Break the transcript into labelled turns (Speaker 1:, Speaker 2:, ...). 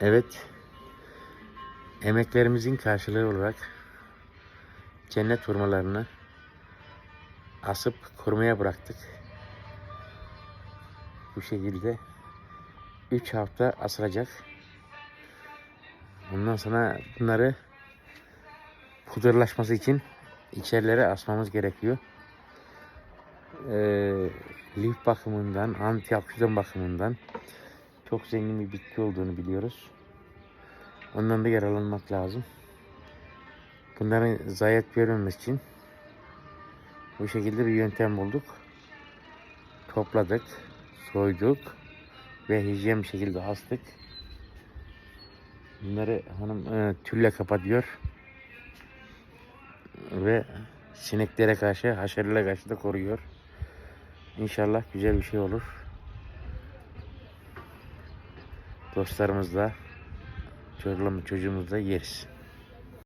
Speaker 1: Evet. Emeklerimizin karşılığı olarak cennet hurmalarını asıp kurumaya bıraktık. Bu şekilde 3 hafta asılacak. Ondan sonra bunları pudurlaşması için içerilere asmamız gerekiyor. Ee, lif bakımından, antioksidan bakımından çok zengin bir bitki olduğunu biliyoruz. Ondan da yararlanmak lazım. Bunların zayiat görmemesi için bu şekilde bir yöntem bulduk. Topladık, soyduk ve hijyen bir şekilde astık. Bunları hanım e, tülle kapatıyor ve sineklere karşı, haşerelere karşı da koruyor. İnşallah güzel bir şey olur. Dostlarımızla, çocuğumuzla yeriz.